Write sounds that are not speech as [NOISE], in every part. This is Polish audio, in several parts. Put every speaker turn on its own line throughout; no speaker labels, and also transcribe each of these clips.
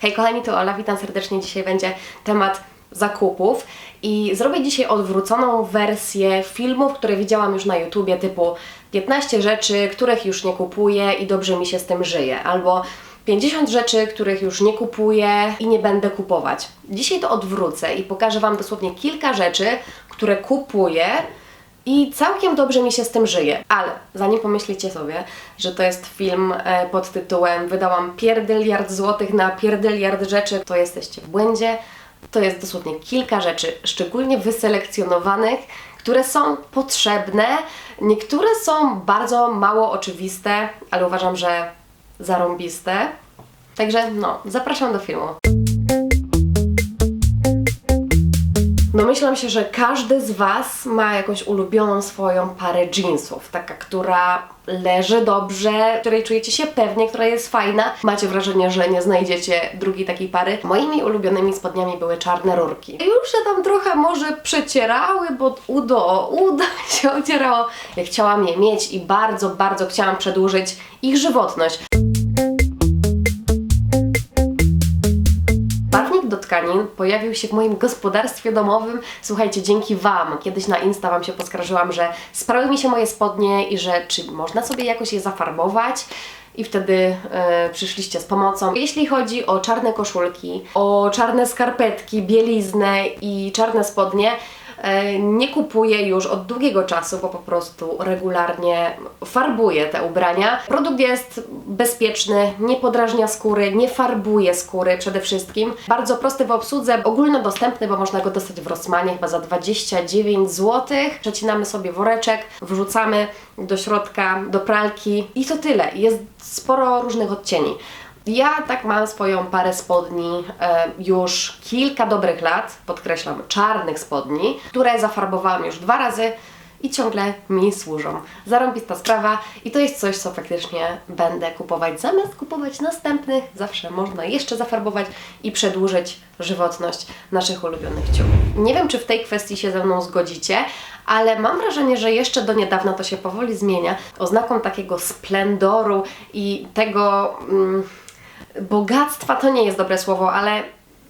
Hej kochani, to Ola, witam serdecznie. Dzisiaj będzie temat zakupów i zrobię dzisiaj odwróconą wersję filmów, które widziałam już na YouTubie typu 15 rzeczy, których już nie kupuję i dobrze mi się z tym żyje, albo 50 rzeczy, których już nie kupuję i nie będę kupować. Dzisiaj to odwrócę i pokażę Wam dosłownie kilka rzeczy, które kupuję i całkiem dobrze mi się z tym żyje. Ale zanim pomyślicie sobie, że to jest film e, pod tytułem Wydałam pierdyliard złotych na pierdyliard rzeczy, to jesteście w błędzie. To jest dosłownie kilka rzeczy, szczególnie wyselekcjonowanych, które są potrzebne. Niektóre są bardzo mało oczywiste, ale uważam, że zarąbiste. Także no, zapraszam do filmu. Domyślam się, że każdy z Was ma jakąś ulubioną swoją parę jeansów, taka, która leży dobrze, której czujecie się pewnie, która jest fajna. Macie wrażenie, że nie znajdziecie drugiej takiej pary. Moimi ulubionymi spodniami były czarne rurki. Już się tam trochę może przecierały, bo udo uda [LAUGHS] się ocierało. Ja chciałam je mieć i bardzo, bardzo chciałam przedłużyć ich żywotność. Tkanin pojawił się w moim gospodarstwie domowym. Słuchajcie, dzięki Wam. Kiedyś na Insta Wam się poskarżyłam, że sprały mi się moje spodnie i że czy można sobie jakoś je zafarbować. I wtedy e, przyszliście z pomocą. Jeśli chodzi o czarne koszulki, o czarne skarpetki, bieliznę i czarne spodnie, nie kupuję już od długiego czasu, bo po prostu regularnie farbuję te ubrania. Produkt jest bezpieczny, nie podrażnia skóry, nie farbuje skóry przede wszystkim. Bardzo prosty w obsłudze, ogólnodostępny, bo można go dostać w Rossmanie chyba za 29 zł. Przecinamy sobie woreczek, wrzucamy do środka, do pralki i to tyle. Jest sporo różnych odcieni. Ja tak mam swoją parę spodni e, już kilka dobrych lat, podkreślam, czarnych spodni, które zafarbowałam już dwa razy i ciągle mi służą. Zarąbista sprawa i to jest coś, co faktycznie będę kupować. Zamiast kupować następnych, zawsze można jeszcze zafarbować i przedłużyć żywotność naszych ulubionych ciuchów. Nie wiem, czy w tej kwestii się ze mną zgodzicie, ale mam wrażenie, że jeszcze do niedawna to się powoli zmienia. Oznaką takiego splendoru i tego... Mm, bogactwa to nie jest dobre słowo, ale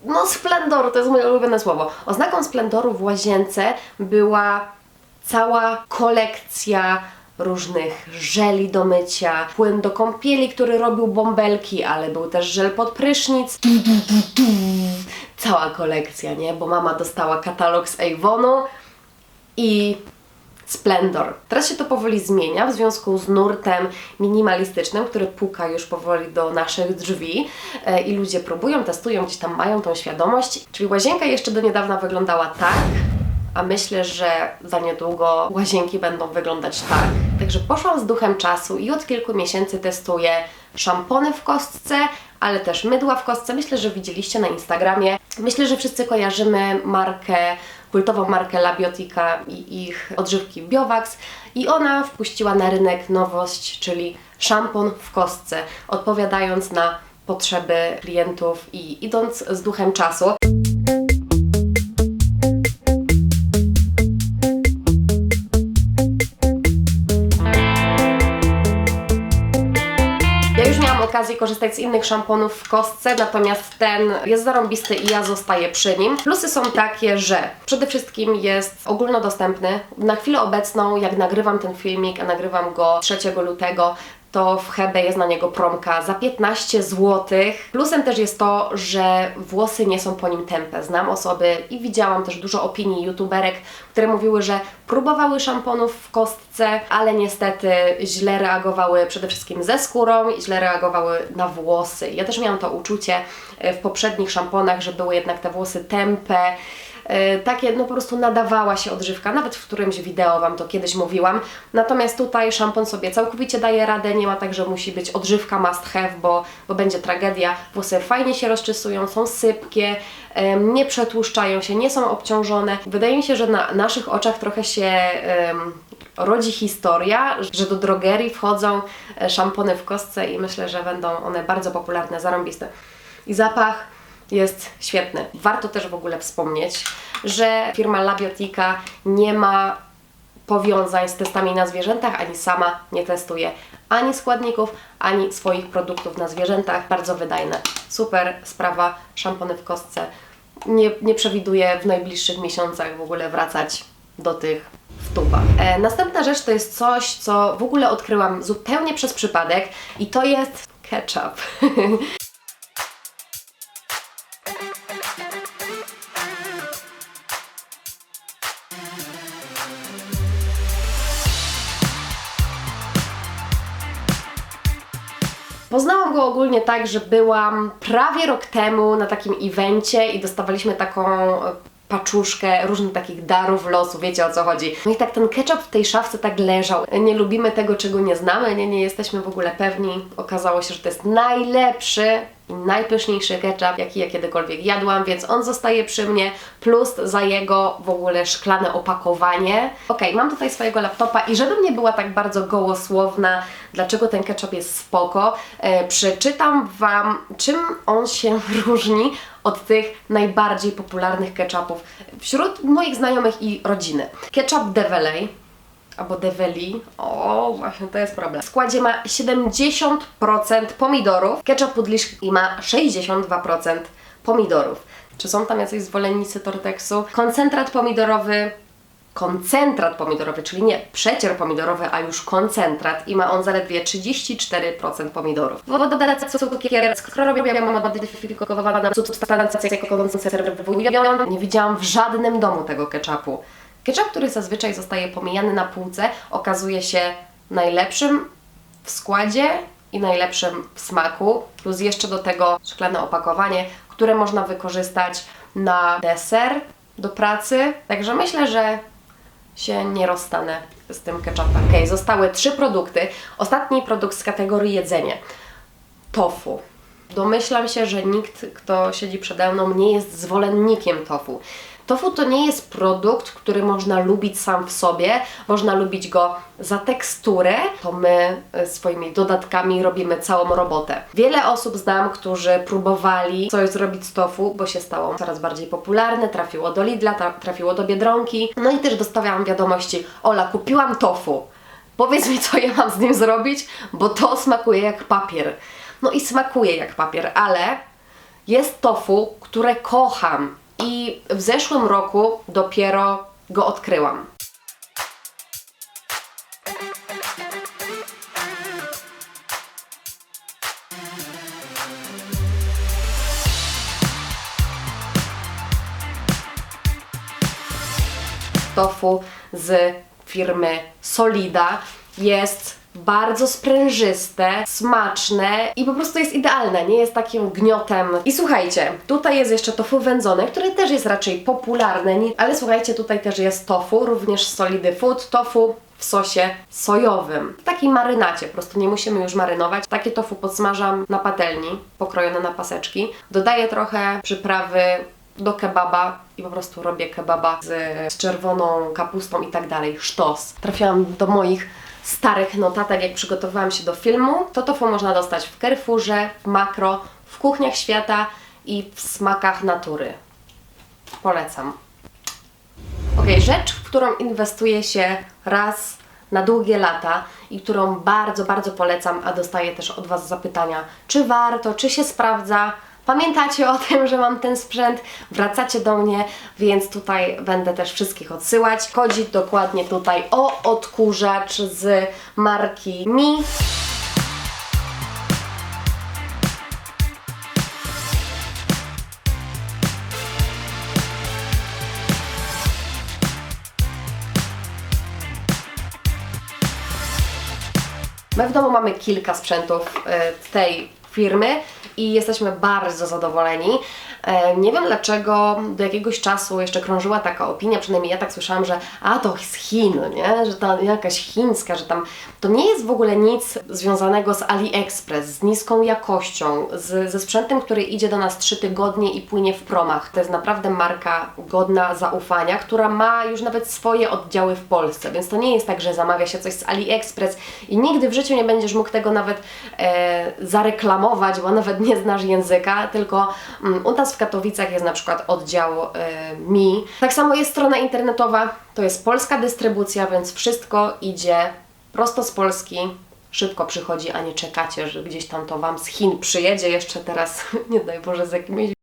no splendoru to jest moje ulubione słowo. Oznaką splendoru w łazience była cała kolekcja różnych żeli do mycia, płyn do kąpieli, który robił bąbelki, ale był też żel pod prysznic. Cała kolekcja, nie? Bo mama dostała katalog z Avonu i Splendor. Teraz się to powoli zmienia w związku z nurtem minimalistycznym, który puka już powoli do naszych drzwi e, i ludzie próbują, testują, gdzieś tam mają tą świadomość. Czyli łazienka jeszcze do niedawna wyglądała tak, a myślę, że za niedługo łazienki będą wyglądać tak. Także poszłam z duchem czasu i od kilku miesięcy testuję szampony w kostce, ale też mydła w kostce. Myślę, że widzieliście na Instagramie. Myślę, że wszyscy kojarzymy markę kultową markę Labiotika i ich odżywki Biovax i ona wpuściła na rynek nowość, czyli szampon w kostce, odpowiadając na potrzeby klientów i idąc z duchem czasu. Okazję korzystać z innych szamponów w kostce, natomiast ten jest zarąbisty i ja zostaję przy nim. Plusy są takie, że przede wszystkim jest ogólnodostępny. Na chwilę obecną, jak nagrywam ten filmik, a nagrywam go 3 lutego, to w Hebe jest na niego promka za 15 zł. Plusem też jest to, że włosy nie są po nim tępe. Znam osoby i widziałam też dużo opinii youtuberek, które mówiły, że próbowały szamponów w kostce, ale niestety źle reagowały przede wszystkim ze skórą i źle reagowały na włosy. Ja też miałam to uczucie e, w poprzednich szamponach, że były jednak te włosy tępe takie no po prostu nadawała się odżywka, nawet w którymś wideo Wam to kiedyś mówiłam. Natomiast tutaj szampon sobie całkowicie daje radę, nie ma tak, że musi być odżywka must have, bo, bo będzie tragedia. Włosy fajnie się rozczysują, są sypkie, nie przetłuszczają się, nie są obciążone. Wydaje mi się, że na naszych oczach trochę się um, rodzi historia, że do drogerii wchodzą e, szampony w kostce i myślę, że będą one bardzo popularne, zarąbiste. I zapach jest świetny. Warto też w ogóle wspomnieć, że firma Labiotika nie ma powiązań z testami na zwierzętach, ani sama nie testuję ani składników, ani swoich produktów na zwierzętach. Bardzo wydajne. Super sprawa, szampony w kostce. Nie, nie przewiduję w najbliższych miesiącach w ogóle wracać do tych w tubach. E, następna rzecz to jest coś, co w ogóle odkryłam zupełnie przez przypadek i to jest ketchup. [LAUGHS] Poznałam go ogólnie tak, że byłam prawie rok temu na takim evencie i dostawaliśmy taką e, paczuszkę różnych takich darów losu, wiecie o co chodzi. No i tak ten ketchup w tej szafce tak leżał. Nie lubimy tego, czego nie znamy, nie, nie jesteśmy w ogóle pewni. Okazało się, że to jest najlepszy najpyszniejszy ketchup, jaki ja kiedykolwiek jadłam, więc on zostaje przy mnie, plus za jego w ogóle szklane opakowanie. Ok, mam tutaj swojego laptopa i żebym nie była tak bardzo gołosłowna, dlaczego ten ketchup jest spoko, e, przeczytam Wam, czym on się [LAUGHS] różni od tych najbardziej popularnych ketchupów wśród moich znajomych i rodziny. Ketchup Develey albo Develi. O, właśnie to jest problem. W składzie ma 70% pomidorów, ketchup Pudliszki ma 62% pomidorów. Czy są tam jacyś zwolennicy Tortexu? Koncentrat pomidorowy koncentrat pomidorowy, czyli nie przecier pomidorowy, a już koncentrat i ma on zaledwie 34% pomidorów. Woda cukier, modyfikowana substancja konserwująca. Nie widziałam w żadnym domu tego ketchupu. Ketchup, który zazwyczaj zostaje pomijany na półce, okazuje się najlepszym w składzie i najlepszym w smaku, plus jeszcze do tego szklane opakowanie, które można wykorzystać na deser do pracy. Także myślę, że się nie rozstanę z tym ketchupem. Ok, zostały trzy produkty. Ostatni produkt z kategorii jedzenie. Tofu. Domyślam się, że nikt, kto siedzi przede mną, nie jest zwolennikiem tofu. Tofu to nie jest produkt, który można lubić sam w sobie, można lubić go za teksturę, to my e, swoimi dodatkami robimy całą robotę. Wiele osób znam, którzy próbowali coś zrobić z tofu, bo się stało coraz bardziej popularne, trafiło do Lidla, trafiło do Biedronki, no i też dostawiałam wiadomości, Ola, kupiłam tofu, powiedz mi, co ja mam z nim zrobić, bo to smakuje jak papier. No i smakuje jak papier, ale jest tofu, które kocham i w zeszłym roku dopiero go odkryłam. Tofu z firmy Solida jest bardzo sprężyste, smaczne i po prostu jest idealne, nie jest takim gniotem. I słuchajcie, tutaj jest jeszcze tofu wędzone, które też jest raczej popularne, ale słuchajcie, tutaj też jest tofu, również Solidy Food, tofu w sosie sojowym. W takiej marynacie, po prostu nie musimy już marynować. Takie tofu podsmażam na patelni, pokrojone na paseczki. Dodaję trochę przyprawy do kebaba i po prostu robię kebaba z, z czerwoną kapustą i tak dalej. Sztos. Trafiłam do moich starych notatek, jak przygotowywałam się do filmu. To tofu można dostać w Carrefourze, w Makro, w Kuchniach Świata i w Smakach Natury. Polecam. Ok, rzecz, w którą inwestuję się raz na długie lata i którą bardzo, bardzo polecam, a dostaję też od Was zapytania, czy warto, czy się sprawdza, Pamiętacie o tym, że mam ten sprzęt, wracacie do mnie, więc tutaj będę też wszystkich odsyłać. Chodzi dokładnie tutaj o odkurzacz z marki Mi. My w domu mamy kilka sprzętów y, tej firmy i jesteśmy bardzo zadowoleni. Nie wiem dlaczego do jakiegoś czasu jeszcze krążyła taka opinia, przynajmniej ja tak słyszałam, że a to z Chin, nie? że ta jakaś chińska, że tam to nie jest w ogóle nic związanego z AliExpress, z niską jakością, z, ze sprzętem, który idzie do nas 3 tygodnie i płynie w promach. To jest naprawdę marka godna zaufania, która ma już nawet swoje oddziały w Polsce, więc to nie jest tak, że zamawia się coś z AliExpress i nigdy w życiu nie będziesz mógł tego nawet e, zareklamować bo nawet nie znasz języka, tylko mm, u nas Katowicach jest na przykład oddział y, Mi. Tak samo jest strona internetowa, to jest polska dystrybucja, więc wszystko idzie prosto z Polski. Szybko przychodzi, a nie czekacie, że gdzieś tam to Wam z Chin przyjedzie jeszcze teraz, [LAUGHS] nie daj Boże, z jakimiś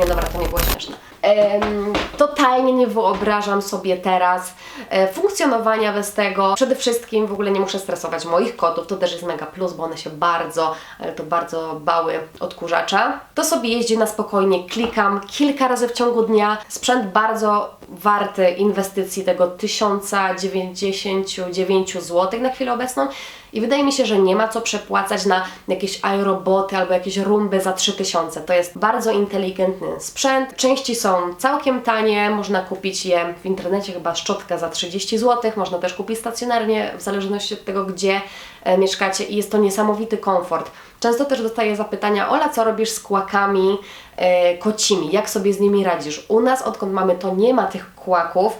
nie, dobra, to nie było śmieszne. Em, totalnie nie wyobrażam sobie teraz e, funkcjonowania bez tego. Przede wszystkim w ogóle nie muszę stresować moich kotów, to też jest mega plus, bo one się bardzo, ale to bardzo bały odkurzacza. To sobie jeździ na spokojnie, klikam kilka razy w ciągu dnia. Sprzęt bardzo warty inwestycji tego 1099 zł na chwilę obecną. I wydaje mi się, że nie ma co przepłacać na jakieś aeroboty albo jakieś rumby za 3000. To jest bardzo inteligentny sprzęt. Części są całkiem tanie, można kupić je w internecie, chyba szczotka za 30 zł, można też kupić stacjonarnie, w zależności od tego, gdzie e, mieszkacie i jest to niesamowity komfort. Często też dostaję zapytania, Ola, co robisz z kłakami e, kocimi? Jak sobie z nimi radzisz? U nas, odkąd mamy to, nie ma tych kłaków,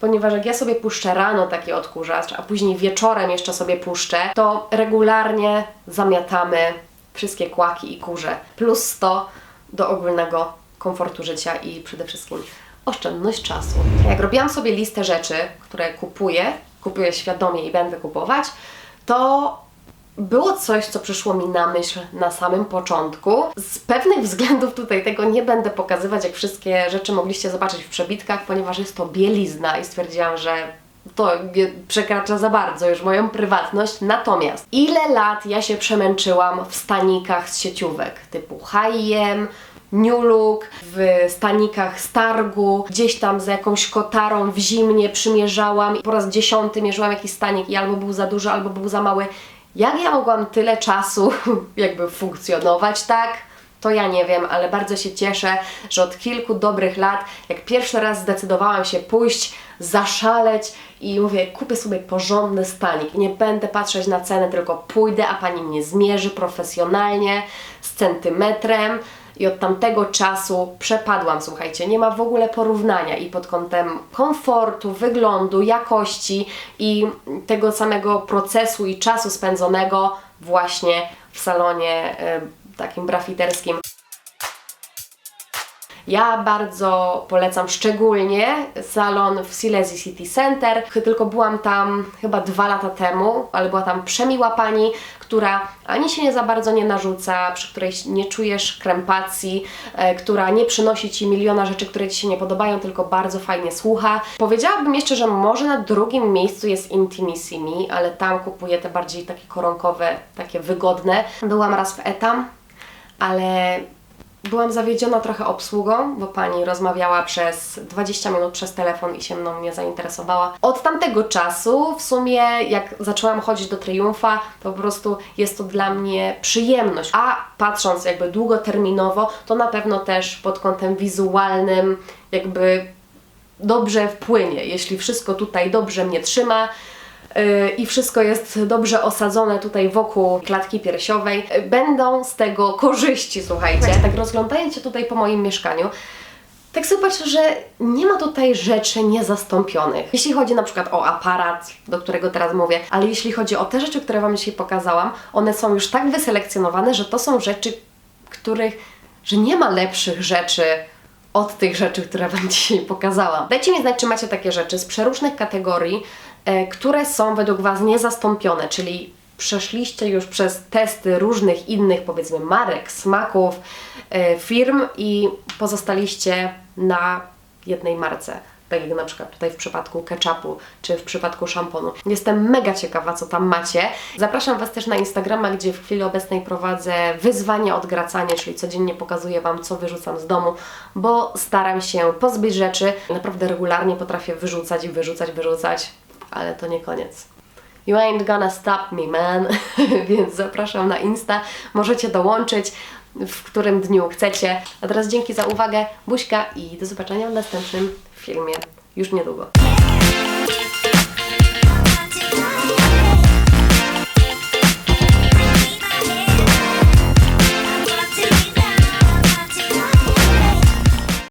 ponieważ jak ja sobie puszczę rano taki odkurzacz, a później wieczorem jeszcze sobie puszczę, to regularnie zamiatamy wszystkie kłaki i kurze. Plus 100 do ogólnego komfortu życia i przede wszystkim oszczędność czasu. Jak robiłam sobie listę rzeczy, które kupuję, kupuję świadomie i będę kupować, to było coś, co przyszło mi na myśl na samym początku. Z pewnych względów tutaj tego nie będę pokazywać, jak wszystkie rzeczy mogliście zobaczyć w przebitkach, ponieważ jest to bielizna i stwierdziłam, że to przekracza za bardzo już moją prywatność. Natomiast ile lat ja się przemęczyłam w stanikach z sieciówek typu H&M, New Look, w stanikach z targu, gdzieś tam z jakąś kotarą w zimnie przymierzałam po raz dziesiąty mierzyłam jakiś stanik i albo był za duży, albo był za mały. Jak ja mogłam tyle czasu [LAUGHS] jakby funkcjonować tak? To ja nie wiem, ale bardzo się cieszę, że od kilku dobrych lat, jak pierwszy raz zdecydowałam się pójść, zaszaleć i mówię, kupię sobie porządny stanik. Nie będę patrzeć na cenę, tylko pójdę, a pani mnie zmierzy profesjonalnie, z centymetrem. I od tamtego czasu przepadłam, słuchajcie, nie ma w ogóle porównania i pod kątem komfortu, wyglądu, jakości i tego samego procesu i czasu spędzonego właśnie w salonie e, takim brafiterskim. Ja bardzo polecam szczególnie salon w Silesia City Center. Tylko byłam tam chyba dwa lata temu, ale była tam przemiła pani, która ani się nie za bardzo nie narzuca, przy której nie czujesz krępacji, e, która nie przynosi Ci miliona rzeczy, które Ci się nie podobają, tylko bardzo fajnie słucha. Powiedziałabym jeszcze, że może na drugim miejscu jest Intimissimi, ale tam kupuję te bardziej takie koronkowe, takie wygodne. Byłam raz w Etam, ale Byłam zawiedziona trochę obsługą, bo pani rozmawiała przez 20 minut przez telefon i się mną nie zainteresowała. Od tamtego czasu, w sumie, jak zaczęłam chodzić do Triumfa, to po prostu jest to dla mnie przyjemność. A patrząc jakby długoterminowo, to na pewno też pod kątem wizualnym, jakby dobrze wpłynie. Jeśli wszystko tutaj dobrze mnie trzyma, i wszystko jest dobrze osadzone tutaj wokół klatki piersiowej, będą z tego korzyści, słuchajcie. Tak rozglądając się tutaj po moim mieszkaniu, tak sobie patrzę, że nie ma tutaj rzeczy niezastąpionych. Jeśli chodzi na przykład o aparat, do którego teraz mówię, ale jeśli chodzi o te rzeczy, które Wam dzisiaj pokazałam, one są już tak wyselekcjonowane, że to są rzeczy, których, że nie ma lepszych rzeczy od tych rzeczy, które Wam [LAUGHS] dzisiaj pokazałam. Dajcie mi znać, czy macie takie rzeczy z przeróżnych kategorii, które są według Was niezastąpione, czyli przeszliście już przez testy różnych innych, powiedzmy, marek, smaków, e, firm i pozostaliście na jednej marce. Tak jak na przykład tutaj w przypadku ketchupu, czy w przypadku szamponu. Jestem mega ciekawa, co tam macie. Zapraszam Was też na Instagrama, gdzie w chwili obecnej prowadzę wyzwanie odgracanie, czyli codziennie pokazuję Wam, co wyrzucam z domu, bo staram się pozbyć rzeczy. Naprawdę regularnie potrafię wyrzucać i wyrzucać, wyrzucać, ale to nie koniec. You ain't gonna stop me, man. [LAUGHS] Więc zapraszam na Insta. Możecie dołączyć w którym dniu chcecie. A teraz dzięki za uwagę, buźka i do zobaczenia w następnym filmie już niedługo.